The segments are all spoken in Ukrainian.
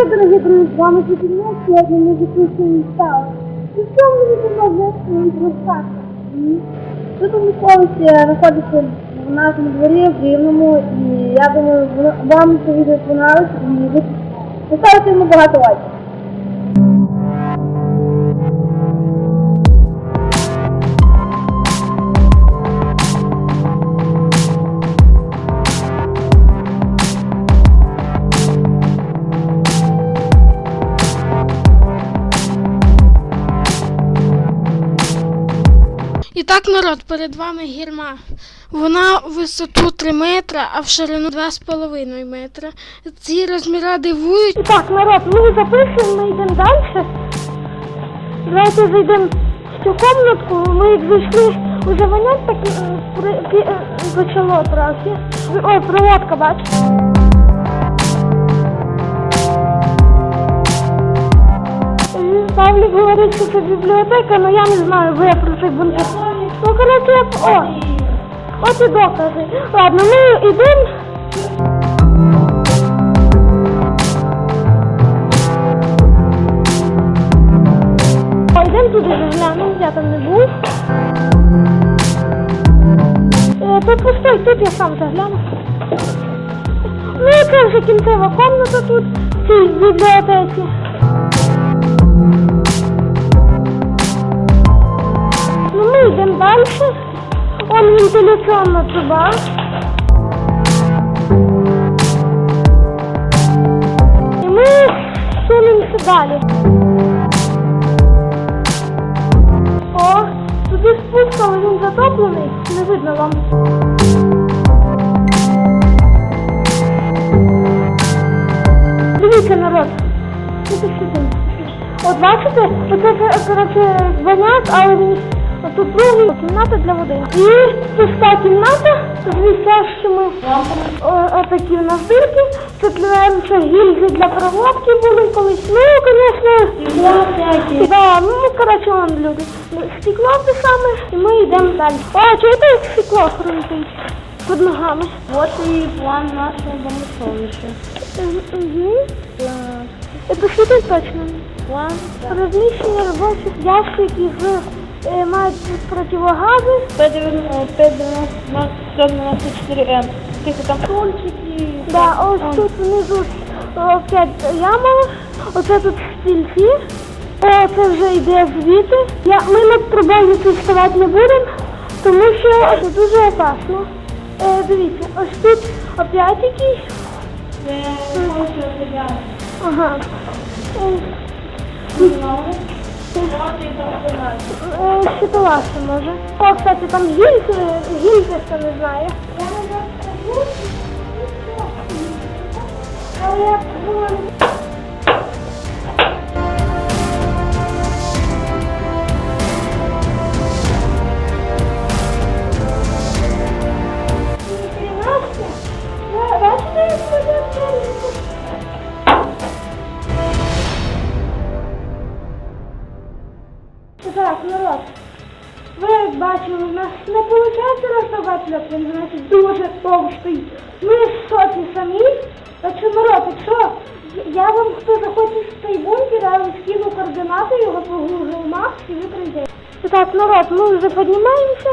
Привіт, дорогі друзі! З вами Світіння, сьогодні ми записуємо стало. І що мені допоможе мені розказати? Тут у знаходиться в нашому дворі в Рівному, і я думаю, вам це відео понравиться, і ви поставите йому багато лайків. Так, народ, перед вами гірма. Вона в висоту 3 метра, а в ширину 2,5 метра. Ці розміри дивують. Так, народ, ми записуємо, ми йдемо далі. Давайте зайдемо в цю комнатку. Ми як зайшли уже вонять, так е, при, е, почало трохи. Ой, проводка, бачите. Е, говорить, що це бібліотека, але я не знаю, бо я про цей бункер. Ну, коротше, я... О, от і докази. Ладно, ми йдемо. О, Йдемо туди заглянемо, я там не був. Е, Тут постой, тут я сам загляну. Ну, яка вже кінцева комната тут, в цій бібліотеці. Ну, ми йдемо. Он вентиляційна труба. І ми сунемося далі. О, туди спуск, але він затоплений. Не видно вам. Дивіться, народ. Тут сюди. От бачите, оце коротше, баняк, але він тут другий кімната для води. І пуста кімната з висящими отакі у нас дирки. Тут раніше гільзи для проводки були колись. Ну, звісно, Да, ну, коротше, вон люди. Стекло те саме, і ми йдемо далі. О, чуєте, як стекло хрумтить під ногами? Вот и план нашего бомбосховища. Угу. Это світить точно. План Розміщення робочих ящиків з мають противогази. П-194М. Какие-то там стульчики. Да, ось тут внизу опять яма. Оце тут стільці. О, це вже йде звідти. Я, ми над трубою вставати не будемо, тому що це дуже опасно. Е, дивіться, ось тут опять якийсь. Ага. Е, Е, може. О, кстати, там гільки, гільки, що не знає. Я не розкажу. Дуже товстий. Ми в соці самі. Так що народ, якщо я вам хто захоче в цей бункер, я вам скину координати його по Google Maps і ви прийдете. Так, народ, ми вже піднімаємося.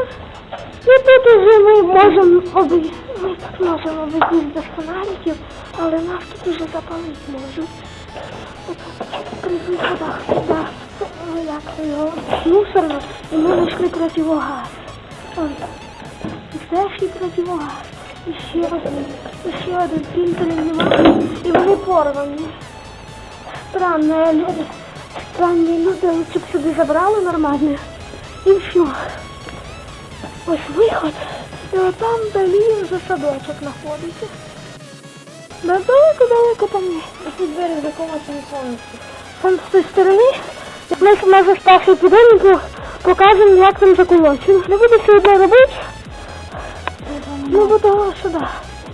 І тут уже ми можемо обійти. Ми тут можемо обійти до фонариків, але нас тут уже запалити можуть. При виходах сюди, ну, як це його, мусорно, і ми знайшли противогаз. Он, Здешній противогаз. І ще один, і ще один фільтрів немає, і вони порвані. Странні люди, странні люди, лучше б сюди забрали нормально. І все. Ось виход. І отам далі вже садочок знаходиться. Далеко-далеко там є. Двери до комнаты не. Там з тої сторони. Ми може з першої покажемо, як там заколочено. Не буду сьогодні робити. Ну буду сюди.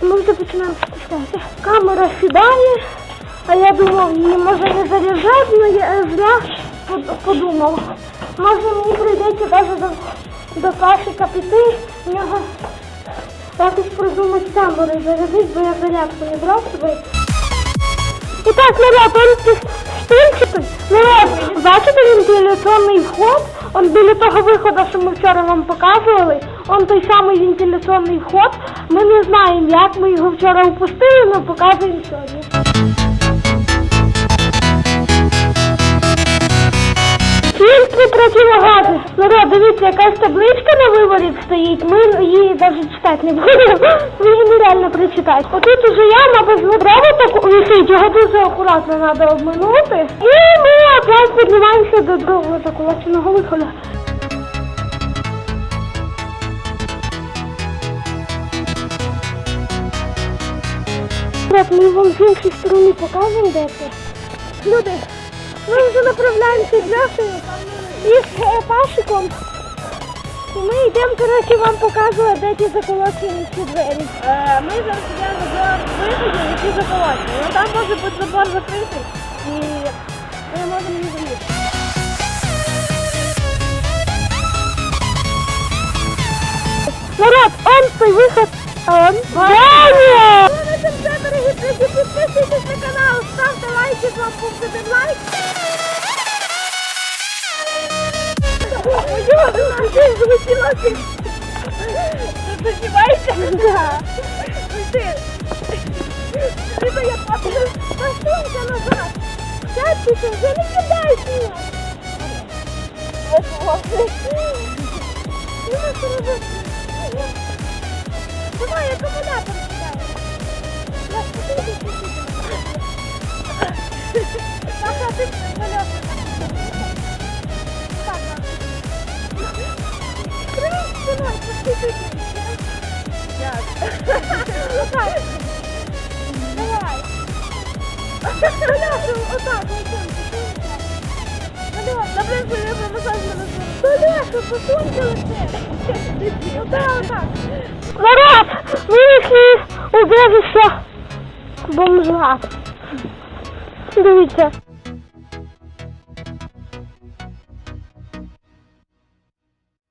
Ми вже починаємо спускатися. Камера сідає, а я думав, її може не заряджати, але я зря подумав. Може мені прийдеться навіть до, до кашика піти, в нього якось придумати камеру зарядити, бо я зарядку не брав з собою. І так, народ, он ті штильчики. Народ, бачите вентиляційний вход? Он біля того виходу, що ми вчора вам показували. Он той самий вентиляційний вход. Ми не знаємо, як ми його вчора упустили, але показуємо сьогодні. Фільтри противогази. Народ, дивіться, якась табличка на виворі стоїть. Ми її навіть читати не будемо. Ви її нереально прочитати. Отут уже яма без так висить, його дуже акуратно треба обминути. І ми опять піднімаємося до другого закулаченого виходу. Так, ми вам з іншої сторони покажемо, де це. Люди, ми вже направляємося з нашою із е, Пашиком. І ми йдемо, коротше, вам показувати, де ті заколочені ці двері. Е, ми зараз йдемо до виходу, які заколочені. Ну там може бути забор закритий і ми можемо не залізти. Народ, он виход. Он. Ваня! Друзі, підписуйтесь на канал, ставте лайки, з вам був один лайк. Ой, залетіла ти. Ти зачіпаєшся? Ти. Ти я папа. Посунься назад. Сядьте, вже не кидайся. Давай, акумулятор кидай. Я спустився чуть-чуть. Саша, ти чуть-чуть. Отак. Давай. Польоту, отак, Толяша, посунься. Толяша, масаж мене Толяша, посунься лице. Отак, отак. Народ, винесли убежище бомжа. Дивіться.